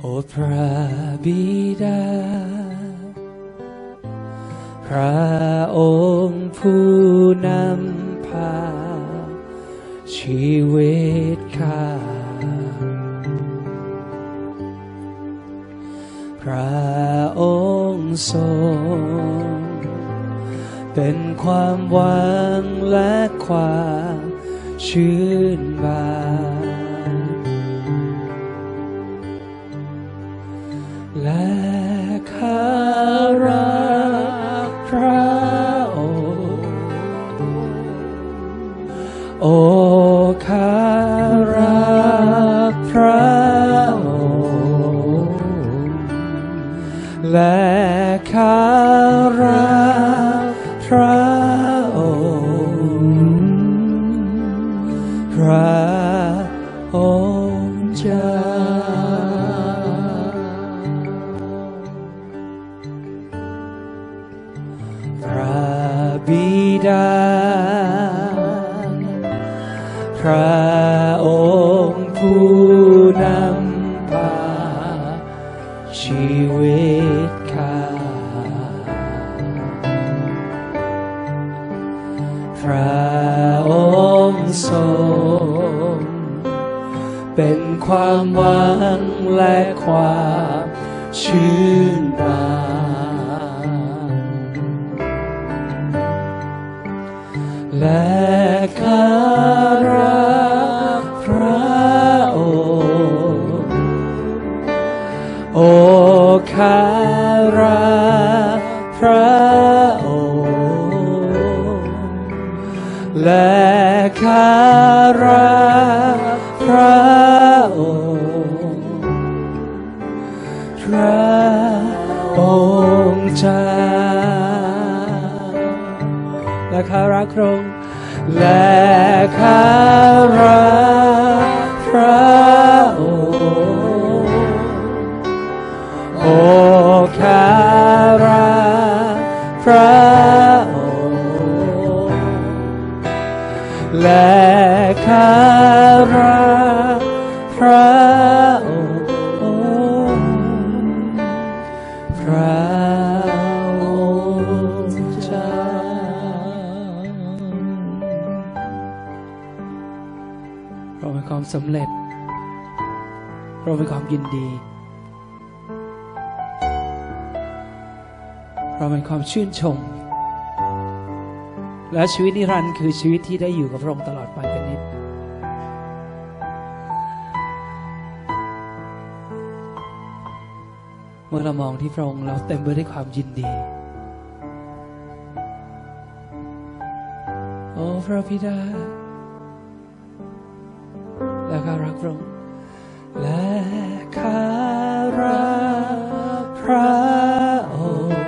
โอ้พระบิดา พระองค์ผู้นำพา ชีวิตข้าพระองค์ทรงเป็นความหวังและความชื่นบาน และข้ารักพระองค์โอ้ข้ารักพระองค์และข้ารักพระองค์พระ ดา พระองค์ผู้นำพาชีวิตข้าพระองค์ทรงเป็นความหวังและความชื่นบาน และข้ารักพระองค์โอ้ข้ารักพระองค์และข้ารักพระองค์พระองค์เจ้าและข้ารักพระองค์ และข้ารักพระองค์โอ้ข้ารักพระองค์และข้ารัก เรามีความสำเร็จ เรามีความยินดี เรามีความชื่นชม และชีวิตนิรันดร์คือชีวิตที่ได้อยู่กับพระองค์ตลอดไปเป็นนิจเมื่อเรามองที่พระองค์เราเต็มไปด้วยความยินดี โอ้พระบิดา และข้ารักพระองค์และข้ารักพระองค์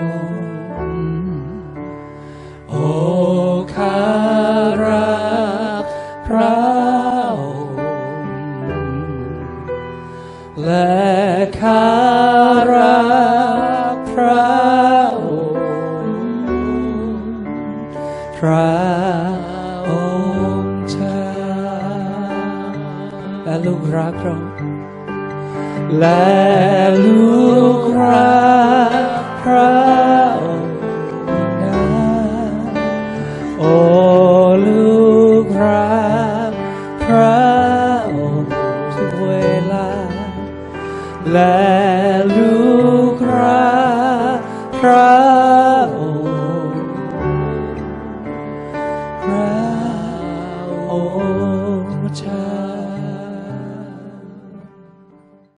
โอ้ข้ารักพระองค์และข้ารักพระองค์พระ ละลูกรักพระองค์และลูกรักพระองค์นะโอ้ลูกรักพระองค์ทุกเวลาและลู